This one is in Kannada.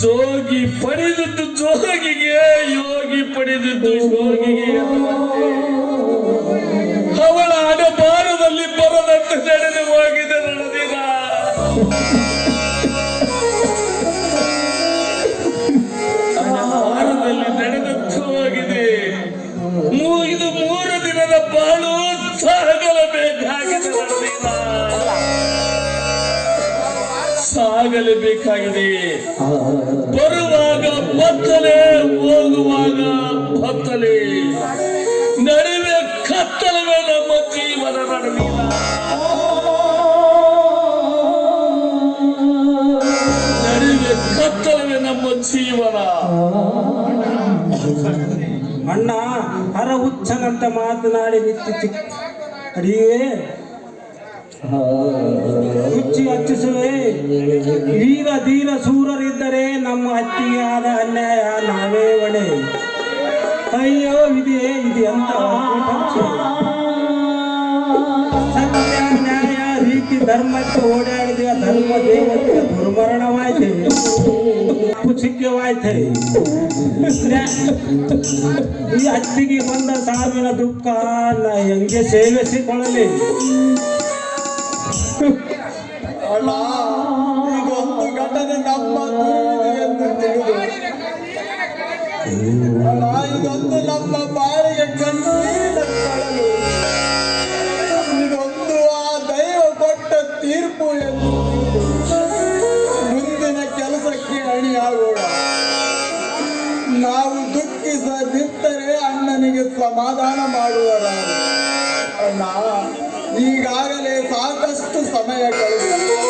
ಜೋಗಿ ಪಡೆದದ್ದು ಜೋಗಿಗೆ, ಯೋಗಿ ಪಡೆದದ್ದು ಯೋಗಿಗೆ. ಅವಳ ಅಡಬಾರದಲ್ಲಿ ಬರದಂತೆ ನಡೆದು ಹೋಗಿದೆ ನಡೆದಂತೆ ಹೋಗಿದೆ. ಇದು ಮೂರು ದಿನದ ಬಾಳು ಸಾಗಲೇಬೇಕಾಗಿದೆ ಸಾಗಲೇಬೇಕಾಗಿದೆ ಬರುವಾಗ ಬತ್ತಲೆ ಹೋಗುವಾಗ ಬತ್ತಲೆ ನಡುವೆ ಕತ್ತಲವೇ ನಮ್ಮ ಜೀವನ ನಡುವಿಲ್ಲ ನಡುವೆ ಕತ್ತಲವೇ ನಮ್ಮ ಜೀವನ. ಅಣ್ಣ ಹರ ಹುಚ್ಚನಂತ ಮಾತನಾಡಿ ನಿಂತಿತ್ತು ಅಡಿಯೇ. ಧೀರ ಸೂರರಿದ್ದರೆ ನಮ್ಮ ಅತ್ತಿಯಾದ ಅನ್ಯಾಯ ನಾವೇ ಒಣೆ. ಅಯ್ಯೋ ಇದೆಯೇ ಇದೆ ಅಂತ ಸತ್ಯ ರೀತಿ, ಧರ್ಮಕ್ಕೆ ಓಡಾಡಿದ ಧರ್ಮ ದೇವತೆ ದುರ್ಮರಣವಾಯ್ತೆ. ಪುಚಿಕ್ಯವಾಯ್ತೆ ಈ ಅತ್ತಿಗೆ ಬಂದ ಸಾವಿನ ದುಃಖ ಹೆಂಗೆ ಸೇವಿಸಿಕೊಳ್ಳಲಿ? ಅಣ್ಣ. ಇದೊಂದು ನಮ್ಮ ಬಾಳಿಗೆ ಕಣ್ಣು ಇದೊಂದು ಆ ದೈವ ಕೊಟ್ಟ ತೀರ್ಪು ಎಂದು ಮುಂದಿನ ಕೆಲಸಕ್ಕೆ ಅಣಿಯಾಗೋಣ. ನಾವು ದುಃಖಿಸ ಬಿತ್ತರೆ ಅಣ್ಣನಿಗೆ ಸಮಾಧಾನ ಮಾಡುವರ ಅಣ್ಣ, ಈಗಾಗಲೇ ಸಾಕಷ್ಟು ಸಮಯ ಕಳೆದಿದೆ.